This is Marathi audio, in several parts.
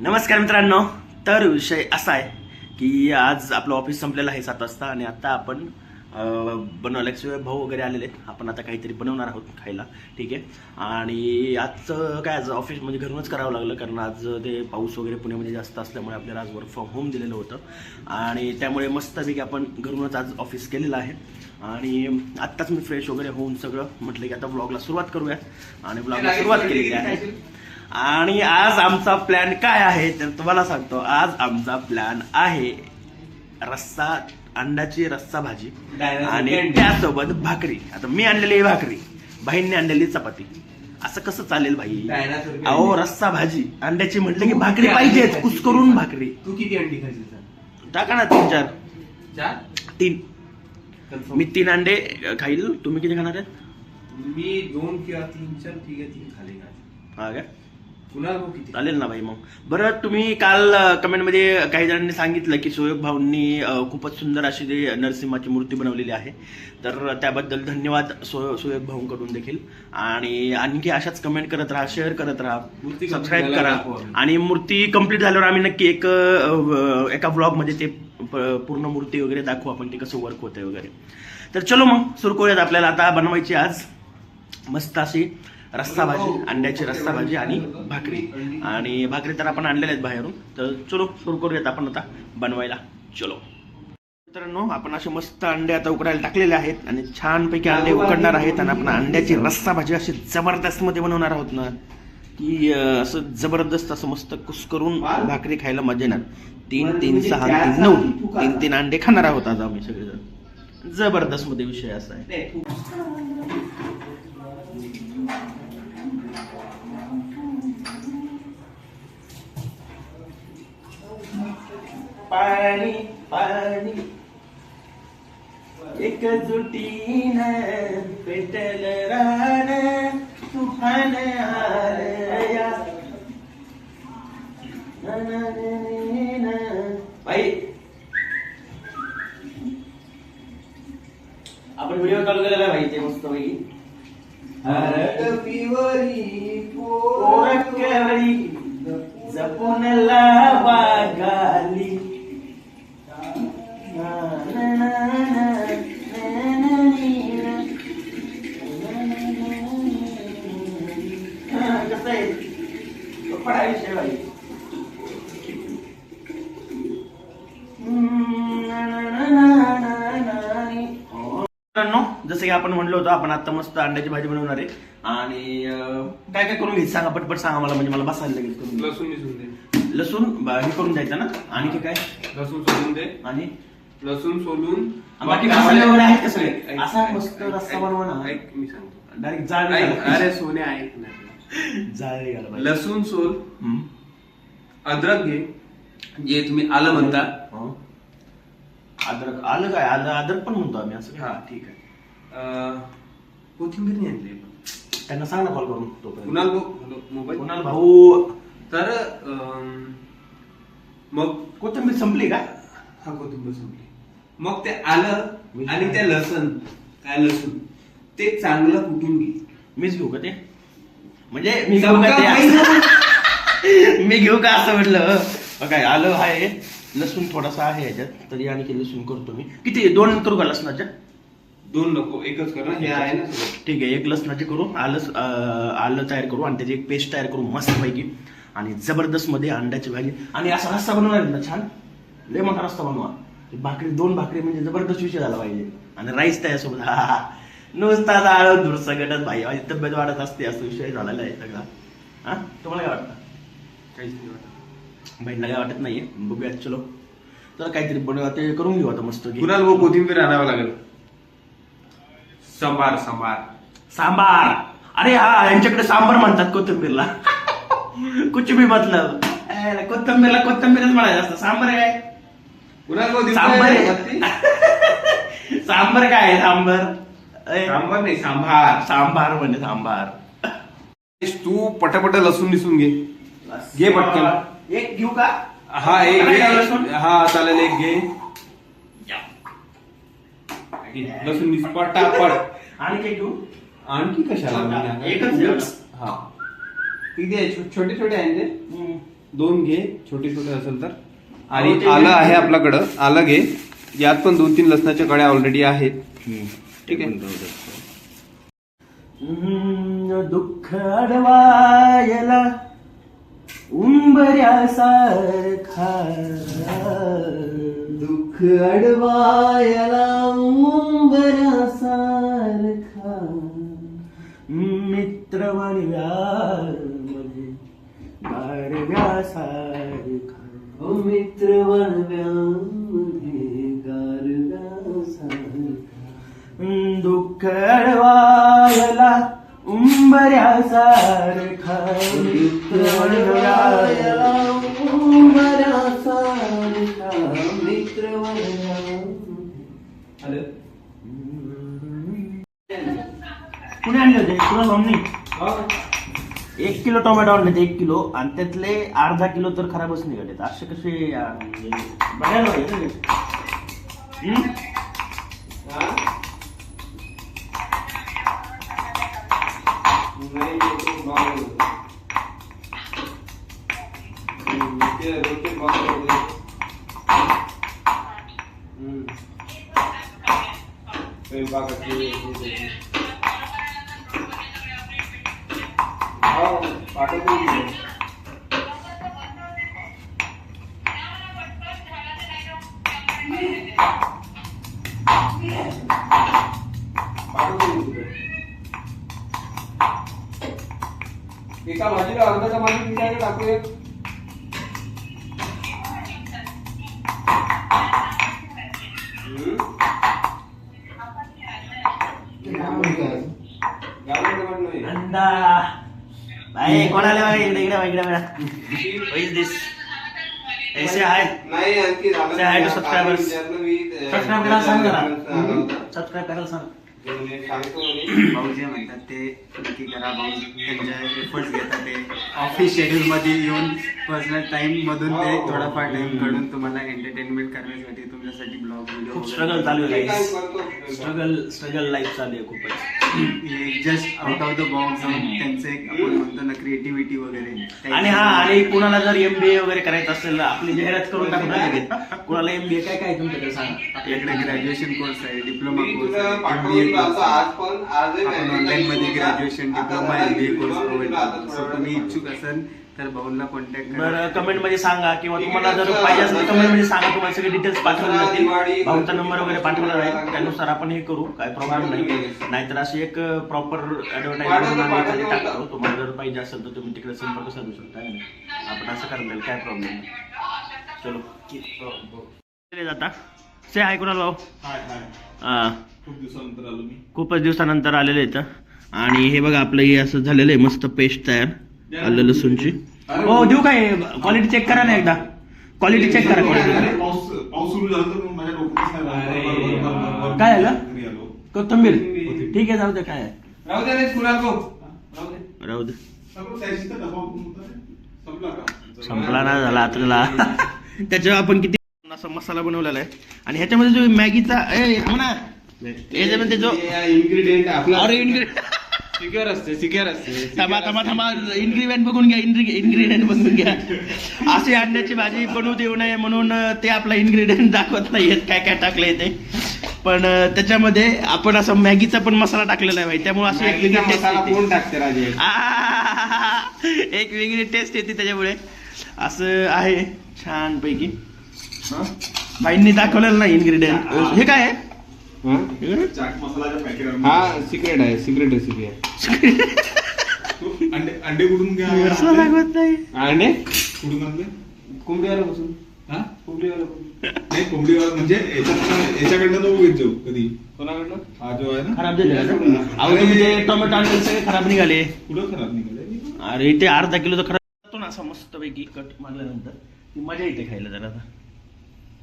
नमस्कार मित्रांनो. तर विषय असा आहे की आज आपलं ऑफिस संपलेलं आहे सात वाजता आणि आता आपण अं, शिवाय भाऊ वगैरे आलेले आहेत. आपण आता काहीतरी बनवणार आहोत खायला. ठीक आहे. आणि आजचं काय आज ऑफिस म्हणजे घरूनच करावं लागलं कारण आज ते पाऊस वगैरे पुण्यामध्ये जास्त असल्यामुळे आपल्याला आज वर्क फ्रॉम होम दिलेलं होतं. आणि त्यामुळे मस्तपैकी आपण घरूनच आज ऑफिस केलेलं आहे. आणि आत्ताच मी फ्रेश वगैरे होऊन सगळं म्हटलं की आता ब्लॉगला सुरुवात करूयात आणि ब्लॉगला सुरुवात केलेली आहे. आणि आज आमचा प्लॅन काय आहे? तर तुम्हाला सांगतो आज आमचा प्लॅन आहे रस्सा अंड्याची रस्सा भाजी आणि त्यासोबत भाकरी. आता मी आणलेली आहे भाकरी बहिणीने आणलेली चपाती. असं कसं चालेल भाई? अहो रस्सा भाजी. अंड्याची म्हटलं की भाकरी पाहिजेच कुस्करून भाकरी. तू किती अंडी खायची टाका ना तीन चार. चार? तीन? मी तीन अंडे खाईल. तुम्ही किती खाणार आहेत? मी दोन किंवा तीन चार आहे तीन खाली हा काय कुणाल भाऊ किती? चालेल ना भाई मग. बरं तुम्ही काल कमेंटमध्ये काही जणांनी सांगितलं की सोयब भाऊंनी खूपच सुंदर अशी ती नरसिंहाची मूर्ती बनवलेली आहे. तर त्याबद्दल धन्यवाद सो सोयब भाऊंकडून देखील. आणि आणखी अशाच कमेंट करत राहा शेअर करत राहा. मूर्ती सबस्क्राईब करा. आणि मूर्ती कंप्लीट झाल्यावर आम्ही नक्की एक एका ब्लॉगमध्ये ते पूर्ण मूर्ती वगैरे दाखवू आपण ते कसं वर्क होतंय वगैरे. तर चलो मग सुरू करूयात आपल्याला. आता बनवायची आज मस्त अशी रस्सा भाजी अंड्याची रस्सा भाजी आणि भाकरी. आणि भाकरी तर आपण आणलेल्या आहेत बाहेरून. तर चलो सुरू करूयात आपण आता बनवायला. चलो. मित्रांनो आपण असे मस्त अंडे आता उकडायला टाकलेले आहेत आणि छानपैकी अंडे उकडणार आहेत आणि आपण अंड्याची रस्सा भाजी अशी जबरदस्त मध्ये बनवणार आहोत ना की असं जबरदस्त असं मस्त कुस करून भाकरी खायला मजा येणार. तीन तीन सहा तीन नऊ तीन तीन अंडे खाणार आहोत आज आम्ही सगळेजण. जबरदस्त मध्ये विषय असा आहे. पाणी पाणी. एकजुटीनं पेटल रान तुफान आलया बाई आपण व्हिडिओ चालू केलेला भाई? ते मस्त पैकी पोरकवळी जपून लावा. जसं की आपण म्हणलो होतो आपण आता मस्त अंड्याची भाजी बनवणार आहे. आणि अं, काय काय करून घ्यायचं सांगा पटपट सांगा मला म्हणजे मला बसायला करून घ्यायचं. लसूण दे. लसूण ब- हे करून द्यायचं ना? आणखी काय? लसूण सोलून दे. आणि? लसूण सोलून. बाकी मसाले वगैरे आहेत का सगळे? ऐक, ऐक, असा ऐक, मस्त ऐक, रस्सा ऐक, बनवा ना. ऐक मी सांगतो. डायरेक्ट जाळ ऐक, अरे सोने ऐक ना. जाळ घाला पाहिजे. लसूण सोल. हम्म. अद्रक घे. जे तुम्ही आलं म्हणता. हं. अद्रक आलं काय? आलं अद्रक पण म्हणतो आम्ही असं. हा ठीक आहे. कोथिंबीर नाही आणली. त्यांना सांग ना कॉल करून तोपर्यंत. कुणाल भाऊ? Hello mobile? कुणाल भाऊ. तर अं, मग कोथिंबीर संपली का? हा कोथिंबीर संपली. मग ते आलं आणि ते लसण काय लसूण? ते चांगलं कुटून घे. मीच घेऊ का ते? म्हणजे मी घेऊ का ते? मी घेऊ का असं म्हटलं? मग काय आलं आहे. लसूण थोडासा आहे याच्यात तरी आणखी लसूण करतो मी. किती? दोन करू का लसणाच्या? दोन नको एकच कर ना हे आहे ना सगळं. ठीक आहे एक लसणाचे करू आलं अं, आलं तयार करू आणि त्याची एक पेस्ट तयार करू मस्तपैकी. आणि जबरदस्त मध्ये अंड्याची भाजी. आणि असा रस्ता बनवणार आहे ना छान. लय मोठा रस्ता बनवा. भाकरी दोन भाकरी म्हणजे जबरदस्त विषय झाला पाहिजे. आणि राईस त्याच्यासोबत हा हा. नुसता जाळं धूर सगळ्यात भाई माझी तब्येत वाढत असते असा विषय झालेला आहे सगळा. हा? तुम्हाला काय वाटतं? काहीच नाही वाटत. बहिणीला काय वाटत नाहीये? बघूया चलो. तर काहीतरी बनवा ते करून घेऊ आता मस्त. कुणाल भाऊ कोथिंबीर आणावं लागेल? सांबार सांबार. सांबार. अरे हा यांच्याकडे सांबार म्हणतात कोथिंबीरला. कुछ भी मतलब कोथिंबीरला कोथिंबीरच म्हणायचं असतं. सांबार काय? सांबार आहे. सांबार काय आहे सांबार? सांबार नाही सांभार सांबार म्हणजे सांबार. तू पटापट लसूण निसून घे. घे पटकन. एक घेऊ का? हा एक घे? हा चालेल एक घे. लसूण निस पटापट. आणि काय घेऊ आणखी कशाला एकच. हा. किती आहे छो- छोटे छोटे आहे ना. ते? हम्म. दोन घे छोटे छोटे असेल तर. हो, आणि ते आलं. आहे आपल्याकडं. आलं घे. यात पण दोन तीन लसणाच्या कळ्या ऑलरेडी आहेत. ठीक आहे. हम्म, दुःख अडवायला उंबऱ्यासारखा. दुःख अडवायला उंबऱ्यासारखा मित्र गारव्यासारखा. ओ मित्र वणव्यामध्ये गारव्यासारखा. दुःख अडवायला उंबऱ्यासारखा. मित्र वणव्याला उंबऱ्यासारखा एक किलो टोमॅटो आणले एक किलो आणि त्यातले अर्धा किलो तर खराबच निघाले असे कसे बघायला पाहिजे एका भाजीला अर्धा टमाटर किती अंडा भाई कोणाला बघा इकडे इकडे बघा, इकडे. बघा Who is this? ऐसे आहे नाही आणखी झालं Say hi to subscribers. विचारलं मी सबस्क्राईब करायला सांग जरा. होता. सबस्क्राईब करायला सांग. सांगतो म्हणे. भाऊ जे म्हणतात ते नक्की करा भाऊ त्यांचे एफर्ट्स घेतात ते ऑफिस शेड्यूल मध्ये येऊन पर्सनल टाइम मधून ते हो. थोडाफार टाइम काढून तुम्हाला एंटरटेनमेंट करण्यासाठी तुमच्यासाठी ब्लॉग खूप स्ट्रगल चालू आहे. स्ट्रगल स्ट्रगल लाईफ चालू आहे खूपच just out of the box त्यांचं एक आपण म्हणतो ना क्रिएटिव्हिटी वगैरे. आणि हा आणि कुणाला जर एमबीए वगैरे करायचं असेल आपली जाहिरात करून टाकू ना लगेच कुणाला एमबीए काय काय तुमच्याकडे सांगा. आपल्याकडे ग्रॅज्युएशन कोर्स आहे डिप्लोमा कोर्स आहे एमबीए कोर्स आपण. ऑनलाईन मध्ये graduation diploma MBA course provide थोडं तुम्ही इच्छुक असाल तर भाऊला कॉन्टॅक्ट बरं कमेंटमध्ये सांगा किंवा तुम्हाला जर पाहिजे असेल तर कमेंटमध्ये सांगा तुम्हाला सगळे डिटेल्स पाठवले जातील भाऊचा नंबर वगैरे पाठवला जाईल त्यानुसार आपण हे करू काय प्रॉब्लेम नाही. नाहीतर अशी एक प्रॉपर ऍडव्हर्टाईजमेंट टाकतो. तुम्हाला जर पाहिजे असेल तर तुम्ही तिकडे संपर्क साधू शकता है? आपण असं करता येईल काय प्रॉब्लेम नाही. चलो चले जाता. से हाय कुणाल भाऊ? हा. खूप दिवसानंतर आलो मी. खूपच दिवसानंतर आलेलं इथं आणि हे बघा आपलं हे असं झालेलं आहे मस्त पेस्ट तयार. आलं लसूणची. हो देऊ काय? क्वालिटी चेक करा ना एकदा. क्वालिटी चेक करा. पाऊस पाऊस सुरू झाला तर माझ्या डोक्यात. काय झालं? कोथंबीर. ठीक आहे जाऊ दे काय. राहू दे रे, कुणाल. राहू. संपला का? संपला ना झाला आतला. त्याच्यावर आपण किती असा मसाला बनवलेला आहे. आणि ह्याच्यामध्ये जो मॅगीचा याच्यामध्ये जो ingredient आपला. अरे ingredient- सिक्युअर असते सिक्युअर असते थांबा थांबा थांबा. इन्ग्रेडियंट बघून घ्या इन्ग्रेडियंट बघून घ्या. असे अंड्याची भाजी बनवू देऊ नये म्हणून ते आपला इन्ग्रेडियंट दाखवत नाहीयेत काय काय टाकलंय ते. पण त्याच्यामध्ये आपण असं मॅगीचा पण मसाला टाकलेला आहे भाई त्यामुळे अशी एक वेगळी टेस्ट! एक वेगळी टेस्ट येते त्याच्यामुळे. असं आहे छान पैकी भाईंनी दाखवलेलं नाही इन्ग्रेडियंट हे काय आहे? हा? हे हा सिक्रेट आहे सिक्रेट रेसिपी आहे. अंडे अंडे कुठून घ्या? लागत नाही. आणि कुठून आणले? कोंबडीवाला बसून हा? कोंबडीवाला नाही कोंबडीवर म्हणजे याच्याकडनं घेत जाऊ कधी? कोणाकडनं? हा जो आहे ना? खराब झाले का? अहो तुम्ही ते टोमॅटो आणले सगळे खराब निघाले. कुठं खराब निघाले? अरे ते अर्धा किलो तर खराब जातो ना असा मस्त पैकी कट मारल्यानंतर. ती मजा येते खायला जरा आता.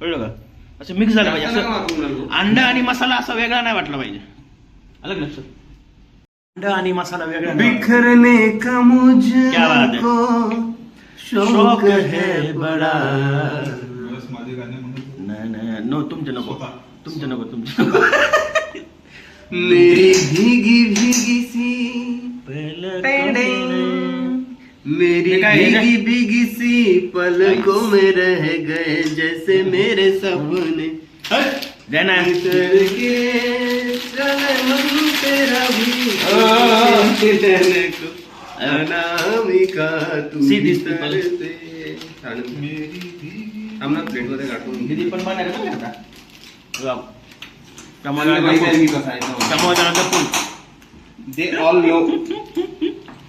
कळलं का? असं मिक्स झालं पाहिजे. असं. अंडा आणि मसाला असा वेगळा नाही वाटला पाहिजे. अलग का लक्षात. अंडा आणि मसाला वेगळा. बिखरने का क्या बात है? मुझको शौक है बडा। नाही नाही नो तुमचे नको. तुमचे नको तुमचे नको. मेरी भीगी भीगी सी. मेरी ये काय है? भीगी भीगी सी पलकों में रह गए जैसे मेरे सपने। जय ना उतर के चले मन तेरा भी रहने को। अनामिका तू See these people. तरसे. थांब ना प्लेटमध्ये काढून दीदी पण बनणार आहे बघ आता. बघ. मला टमाटर माहिती आहे मी टमाटर कसा आहे तो. टमाटर full they all know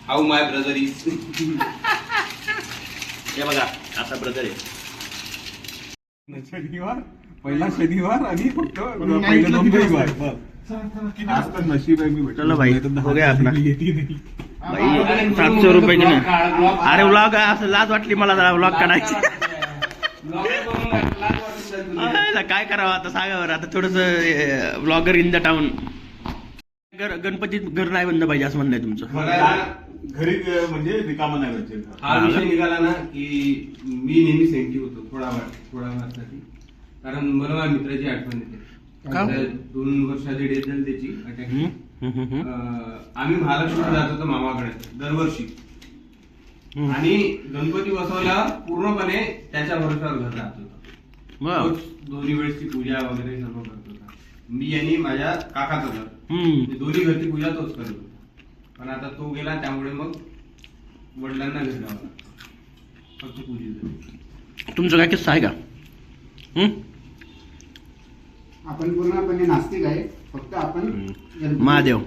how my brother is हे बघा असा ब्रदर आहे. शनिवार पहिला शनिवार आणि फक्त पहिलं दोन रविवार. आज तर नशीब आहे मी भेटलो. भाई, हो गया सातशे रुपये अरे व्लॉग असं लाज वाटली मला जरा व्लॉग काढायची. काय करावं आता? सांगा बरं आता थोडस ब्लॉगर इन द टाउन गणपतीत घर नाही बंद पाहिजे असं म्हणणं आहे तुमचं. घरी म्हणजे रिकामा नाही पाहिजे हा विषय निघाला ना की मी नेहमी सेंटी होतो थोडा वेळ थोडा वेळासाठी कारण मला माझ्या मित्राची आठवण येते का? दोन वर्षाची डेथ झाली त्याची अटॅक हम्म? हम्म, हम्म, हम्म. आम्ही महालक्ष्मीला जात होतो मामाकडे दरवर्षी हम्म. आणि गणपती बसवला पूर्णपणे त्याच्या भरोशावर घर राहत होता बरं. तोच दोन्ही वेळेसची पूजा वगैरे सर्व करत होता मी आणि माझ्या काकाचं घर हम्म. म्हणजे दोन्ही घरची पूजा तोच करत होता पण आता तो गेला त्यामुळे मग वडिलांना लागतं. फक्त पूजेचं. तुमचं काय किस्सा आहे का? आपण पूर्णपणे नास्तिक आहे. फक्त आपण महादेव.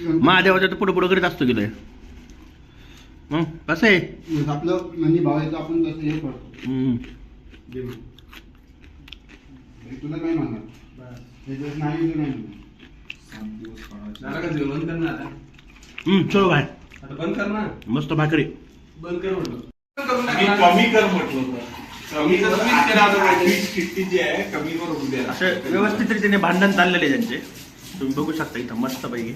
महादेवाच्या तर पुढे पुढे करीत असतो गेलोय मग कसं आहे? म्हणजे आपलं म्हणजे भाव येतो आपण तसं हे करतो. हम्म. देव. तुला काय म्हणणार नाही जेवण कर चलो बाय. आता बंद कर ना. मस्त भाकरी. बंद कर म्हटलं. मी कमी कर म्हटलं होतं. कमी तर तुम्हीच केलं आता माहिती. वीज किट्टी जी आहे कमी कर होऊ द्या. असं व्यवस्थित रीतीने भांडण चाललेले आहे त्यांचे. तुम्ही बघू शकता इथं मस्त पैकी.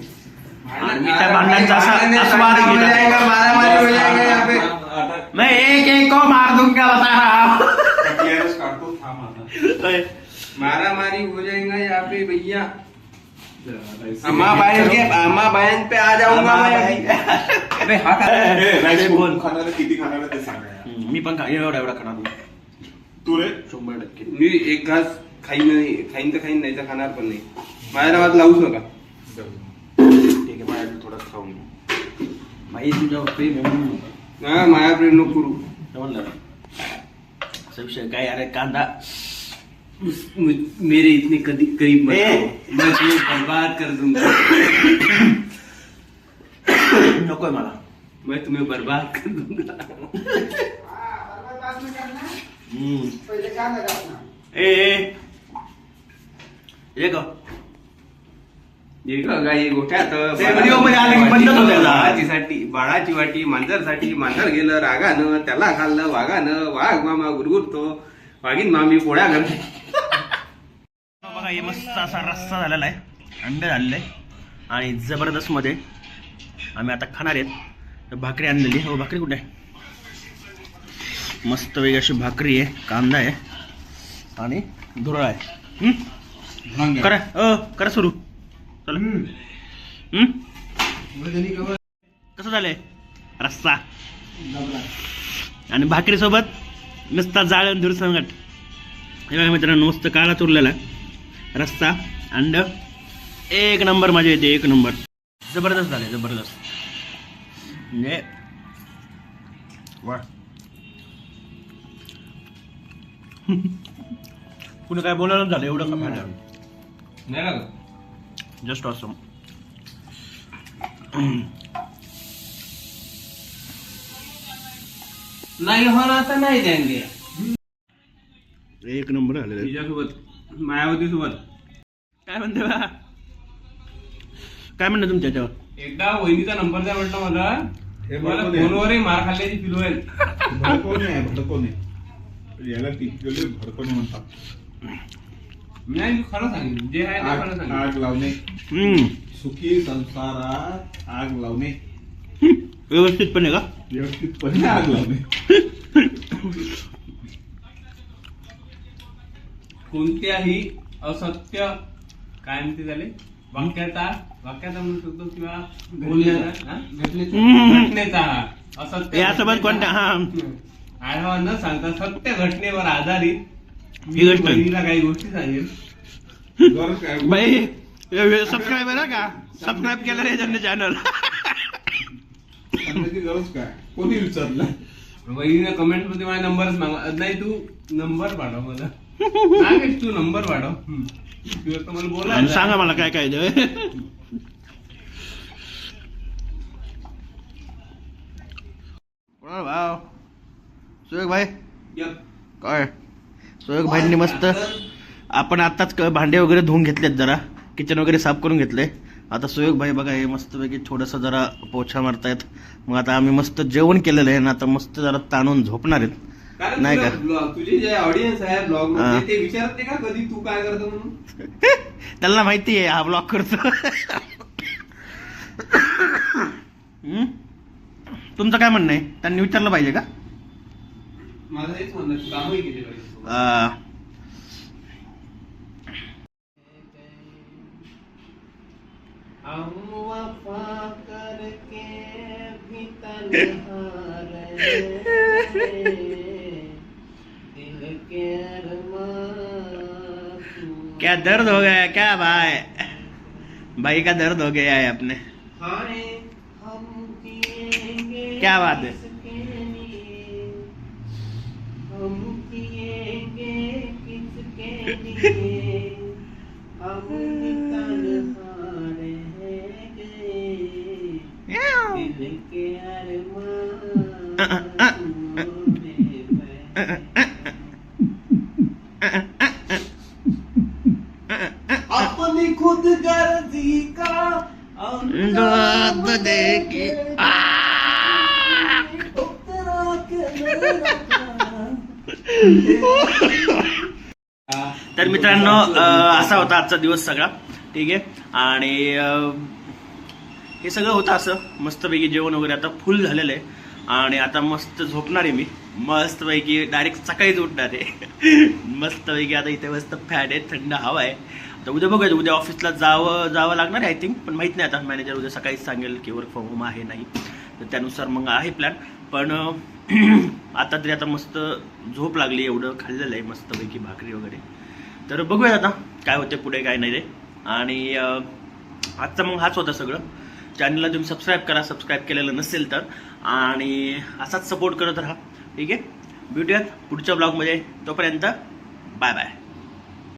आणि मी त्या भांडणांचा असा आस्वाद हो मारामारी हो जाएगा यहाँ पे. आता मैं एक एक को मार दूंगा बता रहा हूं. clearance काढतो थांब आता. मारामारी हो जाएगा यहाँ पे भैया. अम्मा बहन के अम्मा बहन पे आ जाऊंगा मैं अभी. अबे हा का ए, राईस ते कोण बोल. खाणार किती खाणार ते सांगा. मी पण खा एवढा एवढा खाणार. तू रे? शंभर टक्के. मी एक घास खाईन नाही खाईन तर खाईन नाही तर खाणार पण नाही. माझ्या नावात लावूच नका. ठीक आहे माझ्या थोडं खाऊन. माई तुझ्या प्रेम म्हणून. हा माया प्रेम नको करू. काय म्हणलं असा विषय काय? अरे कांदा. मेरे इतने करीब मत. आओ. मैं तुम्हें बर्बाद कर दूंगा नकोय मला मैं तुम्हें बर्बाद कर दूंगा हम्म. पहिले. ए ए. ये ग हे बघा, हे गोठ्यात ते video मध्ये आलं की बंदच होतं याला. बाळाची बाळाची वाटी मांजरसाठी मांजर गेलं रागानं त्याला खाल्लं वाघानं वाघ मामा गुरगुरतो वाघीन मामी पोळ्या घालते बघा हे मस्त असा रस्सा झालेला आहे. अंडे झालेलं आहे आणि जबरदस्त मध्ये आम्ही आता खाणार आहेत. तर भाकरी आणलेली हो भाकरी कुठे आहे? मस्त वेगळी अशी भाकरी आहे. कांदा आहे. आणि धुरळा आहे. हम्म? करा. अ करा सुरू. चला. हम्म? कसं झालंय? रस्सा. आणि भाकरी सोबत? नुसता जाळण धूर संगट हे बघा मित्रांनो मस्त काळा चुरलेला रस्सा अंड एक नंबर मजा येते एक नंबर. जबरदस्त झाले जबरदस्त. म्हणजे वा. कुणी काय बोलायला झालं एवढं का फायदा? नाही जस्ट ऑसम नाही होणार तर नाही द्यांगे एक नंबर झालेलं आहे. तिच्यासोबत मायावती सोबत काय म्हणते बा? काय म्हणणं तुमच्या याच्यावर? एकदा वहिनीचा नंबर द्या म्हटलं मला. हे मला आहे. फोनवरही मार खाल्ल्याची फिल होईल आहे याला टिकलेले भडकोने म्हणतात. नाही मी खरं सांगेन जे आहे ते खरं आग सांगेन. आग लावणे. हम्म. सुखी संसारात आग लावणे. व्यवस्थितपणे का? व्यवस्थितपणे आग लावणे कोणत्याही असत्य काय म्हणते झाले? वाक्याचा वाक्याचा म्हणू शकतो किंवा बोलण्याचा. घटनेचा. हा? असत्य यासोबत कोणत्या हा. आढावा न सांगता सत्य घटनेवर आधारित ही गोष्ट. बहिणीला काही गोष्टी सांगेल काय. बाई सबस्क्राईब आहे ना का? सबस्क्राईब केलं रे त्यांनी चॅनल सांगण्याची गरज काय? कोणी विचारलं? वहिनीने कमेंटमध्ये माझा नंबरच मागा नाही तू नंबर पाठव मला. तू नंबर पाठव हम्म. तू आता मला बोला आणि सांगा मला काय काय. सुयोग भाई? काय? सुयोग भाईंनी मस्त आपण आताच क- भांडे वगैरे धुवून घेतलेत जरा. किचन वगैरे साफ करून घेतले. आता सुयोग भाई बघा हे मस्तपैकी थोडंसं जरा पोछा मारतायत. मग आता आम्ही मस्त जेवण केलेलं आहे ना आता मस्त जरा ताणून झोपणार आहेत. नाही का? ब्लॉग- तुझे जे ऑडियन्स आहे ब्लॉग. ते विचारत नाही का कधी तू काय करतो म्हणून? त्यांना माहिती आहे हा ब्लॉक करतो? तुमचं काय म्हणणं आहे? त्यांनी विचारलं पाहिजे का? माझं हेच म्हणणं कामही केले पाहिजे. हम वफा करके भी तन्हा दिल के क्या दर्द हो गया क्या भाई भाई का दर्द हो गया है अपने। हम क्या बात है? अपनी खुद गर्जी का? तर मित्रांनो असा होता आजचा दिवस सगळा. ठीक आहे? आणि हे सगळं होतं असं. मस्तपैकी जेवण वगैरे आता फुल झालेलं आहे. आणि आता मस्त झोपणार आहे मी. मस्तपैकी डायरेक्ट सकाळीच उठणार आहे. मस्तपैकी आता इथे मस्त फॅट आहे थंड हवा आहे. आता उद्या बघूया उद्या ऑफिसला जावं जावं लागणार आहे आय थिंक पण माहीत नाही आता मॅनेजर उद्या सकाळीच सांगेल की वर्क फ्रॉम होम आहे नाही. तर त्यानुसार मग आहे प्लॅन पण आता तरी आता मस्त झोप लागली एवढं खाल्लेलं आहे मस्तपैकी भाकरी वगैरे. तर बघूया आता काय होते पुढे काय नाही रे. आणि आजचा आजचं मग हाच होता सगळं. चॅनलला तुम्ही सबस्क्राईब करा. सबस्क्राईब केलेलं नसेल तर. आणि असाच सपोर्ट करत राहा. ठीक आहे? भेटूयात पुढच्या ब्लॉगमध्ये तोपर्यंत बाय बाय